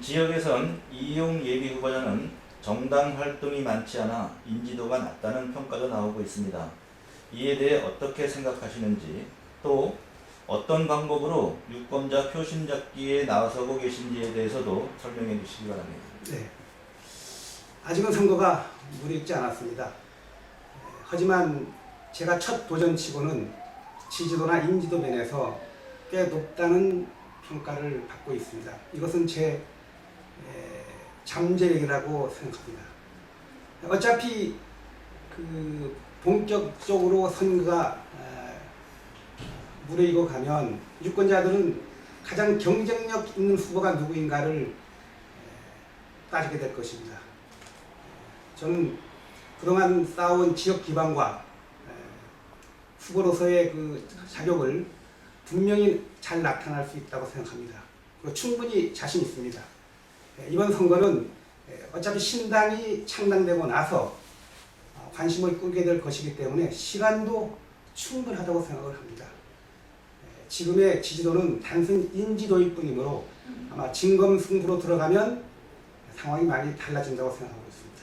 지역에선 이용 예비 후보자는 정당 활동이 많지 않아 인지도가 낮다는 평가도 나오고 있습니다. 이에 대해 어떻게 생각하시는지 또 어떤 방법으로 유권자 표심 잡기에 나서고 계신지에 대해서도 설명해 주시기 바랍니다. 네. 아직은 선거가 무르익지 않았습니다. 에, 하지만 제가 첫 도전치고는 지지도나 인지도 면에서 꽤 높다는 평가를 받고 있습니다. 이것은 제 에, 잠재력이라고 생각합니다. 어차피 그 본격적으로 선거가 에, 무르익어 가면 유권자들은 가장 경쟁력 있는 후보가 누구인가를 따지게 될 것입니다. 저는 그동안 쌓아온 지역 기반과 에, 후보로서의 그 자격을 분명히 잘 나타날 수 있다고 생각합니다. 그리고 충분히 자신 있습니다. 에, 이번 선거는 에, 어차피 신당이 창당되고 나서 어, 관심을 끌게 될 것이기 때문에 시간도 충분하다고 생각을 합니다. 에, 지금의 지지도는 단순 인지도일 뿐이므로 아마 진검승부로 들어가면 상황이 많이 달라진다고 생각하고 있습니다.